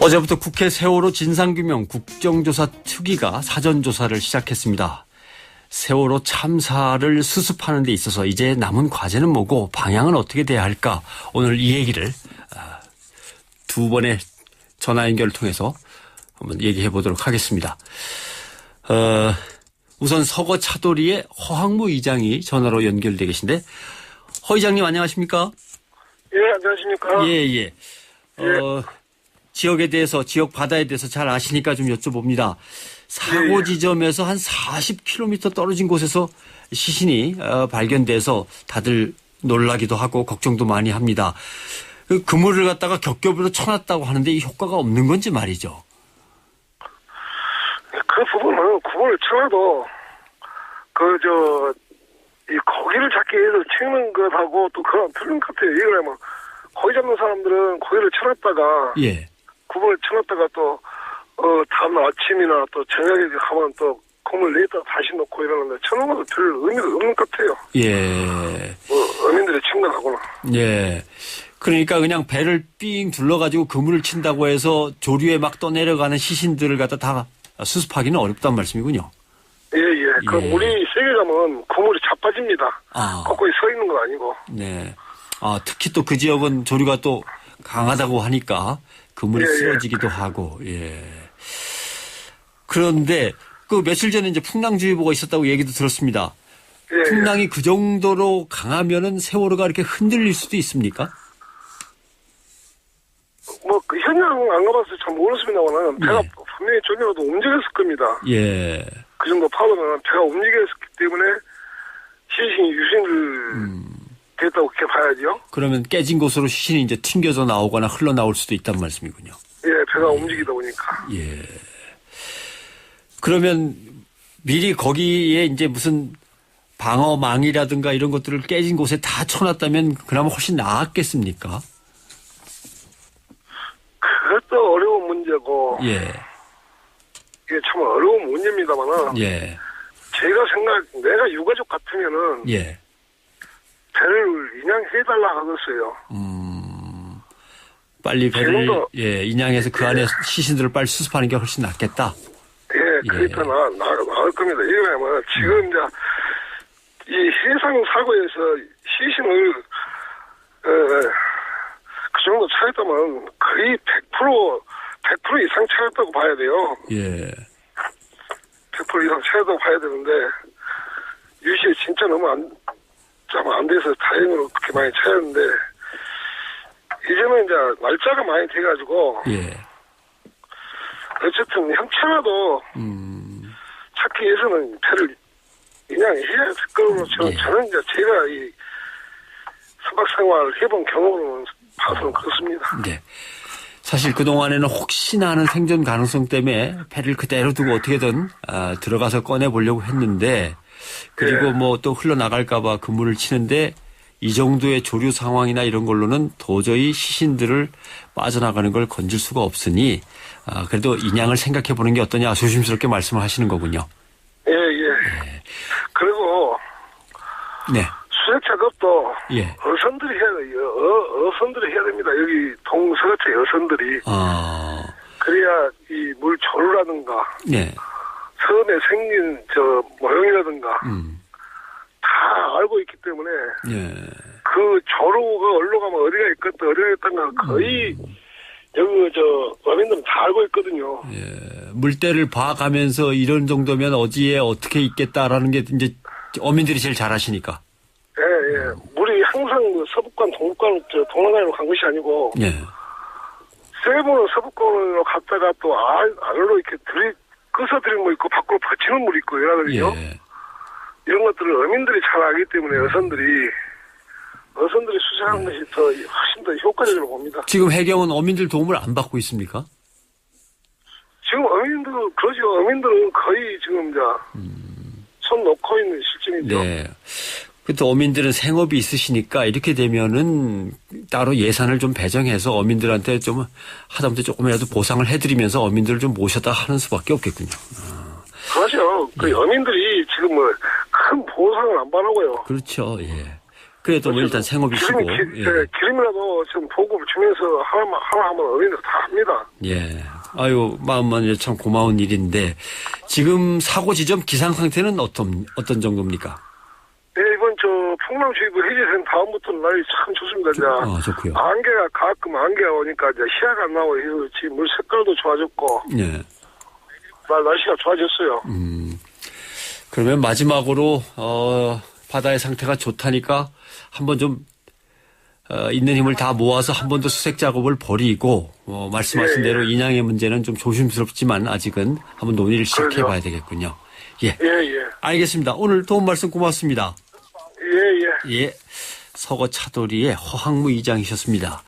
어제부터 국회 세월호 진상규명 국정조사 특위가 사전조사를 시작했습니다. 세월호 참사를 수습하는 데 있어서 이제 남은 과제는 뭐고 방향은 어떻게 돼야 할까? 오늘 이 얘기를 아, 두 번의 전화 연결을 통해서 한번 얘기해 보도록 하겠습니다. 어, 우선 서거 차도리의 허학무 의장이 전화로 연결돼 계신데 허 의장님 안녕하십니까? 예, 안녕하십니까. 예, 예. 어, 지역에 대해서, 지역 바다에 대해서 잘 아시니까 좀 여쭤봅니다. 사고 예, 예. 지점에서 한 40km 떨어진 곳에서 시신이 어, 발견돼서 다들 놀라기도 하고 걱정도 많이 합니다. 그 그물을 갖다가 겹겹으로 쳐놨다고 하는데 이 효과가 없는 건지 말이죠. 그 부분은 구분을 쳐도, 그, 저, 이 고기를 잡기 위해서 치는 것하고 또 그런 틀린 것 같아요. 이걸 뭐, 고기 잡는 사람들은 고기를 쳐놨다가, 예. 구분을 쳐놨다가 또, 어, 다음날 아침이나 또 저녁에 가면 또 공을 내다 다시 놓고 이러는데 쳐놓은 것도 별 의미가 없는 것 같아요. 예. 뭐, 어민들의 친근하고는. 예. 그러니까 그냥 배를 삥 둘러가지고 그물을 친다고 해서 조류에 막 떠내려가는 시신들을 갖다 다 수습하기는 어렵단 말씀이군요. 예, 예. 그 예. 물이 세게 가면 그물이 자빠집니다. 아. 거꾸이 서 있는 건 아니고. 네. 아, 특히 또 그 지역은 조류가 또 강하다고 하니까 그물이 예, 예. 쓰러지기도 하고, 예. 그런데 그 며칠 전에 이제 풍랑주의보가 있었다고 얘기도 들었습니다. 예, 예. 풍랑이 그 정도로 강하면은 세월호가 이렇게 흔들릴 수도 있습니까? 뭐, 그 현장 안 가봐서 잘 모르겠습니다만은, 배가 네. 분명히 저기라도 움직였을 겁니다. 예. 그 정도 파도면 배가 움직였기 때문에 시신이 유신을 음. 됐다고 그렇게 봐야죠. 그러면 깨진 곳으로 시신이 이제 튕겨져 나오거나 흘러나올 수도 있단 말씀이군요. 예, 배가 움직이다 보니까. 예. 그러면 미리 거기에 이제 무슨 방어망이라든가 이런 것들을 깨진 곳에 다 쳐놨다면 그나마 훨씬 나았겠습니까? 그것도 어려운 문제고, 예, 이게 참 어려운 문제입니다만은, 예, 제가 생각, 내가 유가족 같으면은, 예. 배를 인양해달라 하겠어요. 음, 빨리 배를 지금도- 예 인양해서 그 안에 시신들을 빨리 수습하는 게 훨씬 낫겠다. 예, 그게 예. 더 나, 나, 나을 겁니다. 이거야뭐 지금 이제 이 해상 사고에서 시신을 어, 그 정도 차였다면 거의 100% 100% 이상 차였다고 봐야 돼요. 예, 100% 이상 차였다고 봐야 되는데 유시에 진짜 너무 안, 좀안 돼서 다행으로 그렇게 많이 차였는데 이제는 이제 날짜가 많이 돼가지고 예, 어쨌든 형차라도 음, 찾기 위해서는 배를 인양해야 될 거로 저는, 예. 저는 이제 제가 이 선박 생활 해본 경험으로는 봐서는 그렇습니다. 네. 사실 그 동안에는 혹시나 하는 생존 가능성 때문에 배를 그대로 두고 어떻게든 아, 들어가서 꺼내 보려고 했는데 그리고 예. 뭐또 흘러나갈까봐 그물을 치는데 이 정도의 조류 상황이나 이런 걸로는 도저히 시신들을 빠져나가는 걸 건질 수가 없으니 아, 그래도 인양을 생각해 보는 게 어떠냐 조심스럽게 말씀을 하시는 거군요. 예, 예. 그리고 네. 수색 작업도 예. 어선들이 해야 돼요. 어, 어선들이 해야 됩니다. 여기 동서가체 어선들이. 아, 그래야 이 물 조류라든가 네. 섬에 생긴 저 모형이라든가 음. 다 알고 있기 때문에 예. 그 조류가 어디로 가면 어디가 있겠다 어디가 있던가 거의 여기 저 어민들은 다 알고 있거든요. 예, 물때를 봐가면서 이런 정도면 어디에 어떻게 있겠다라는 게 이제 어민들이 제일 잘 아시니까. 예, 예. 물이 항상 그 서북간, 동북간, 저 동남아로 간 것이 아니고 예. 세번은 서북간으로 갔다가 또 알, 알로 이렇게 들이 끄서들인 거 있고 밖으로 버치는 물이 있고 이러거든요. 예. 이런 것들을 어민들이 잘 알기 때문에 어선들이 어선들이 수색하는 것이 더 훨씬 더 효과적으로 봅니다. 지금 해경은 어민들 도움을 안 받고 있습니까? 지금 어민들 그러죠. 어민들은 거의 지금 이제 손 놓고 있는 실정이죠. 네. 그또 어민들은 생업이 있으시니까 이렇게 되면은 따로 예산을 좀 배정해서 어민들한테 좀 하다못해 조금이라도 보상을 해드리면서 어민들을 좀 모셔다 하는 수밖에 없겠군요. 그렇죠. 그 어민들이 지금 뭐 큰 보상을 안 받고요. 그렇죠. 예. 그래도 뭐 일단 생업이시고. 기름, 기, 예. 예, 기름이라도 좀 보급을 주면서 하나, 하나 하면 어린이들 다 합니다. 예. 아유, 마음만 참 고마운 일인데, 지금 사고 지점 기상 상태는 어떤, 어떤 정도입니까? 네, 저 풍랑주의보 해제된 다음부터는 날이 참 좋습니다. 이제 아, 좋고요. 안개가 가끔 안개가 오니까 이제 시야가 안 나고 해서 지금 물 색깔도 좋아졌고 예. 날 날씨가 좋아졌어요. 음. 그러면 마지막으로, 어, 바다의 상태가 좋다니까 한번 좀, 어, 있는 힘을 다 모아서 한 번 더 수색 작업을 벌이고, 어, 말씀하신 예, 예. 대로 인양의 문제는 좀 조심스럽지만 아직은 한번 논의를 시작해. 봐야 되겠군요. 예. 예, 예. 알겠습니다. 오늘 도움 말씀 고맙습니다. 예. 서거 차돌이의 허학무 이장이셨습니다.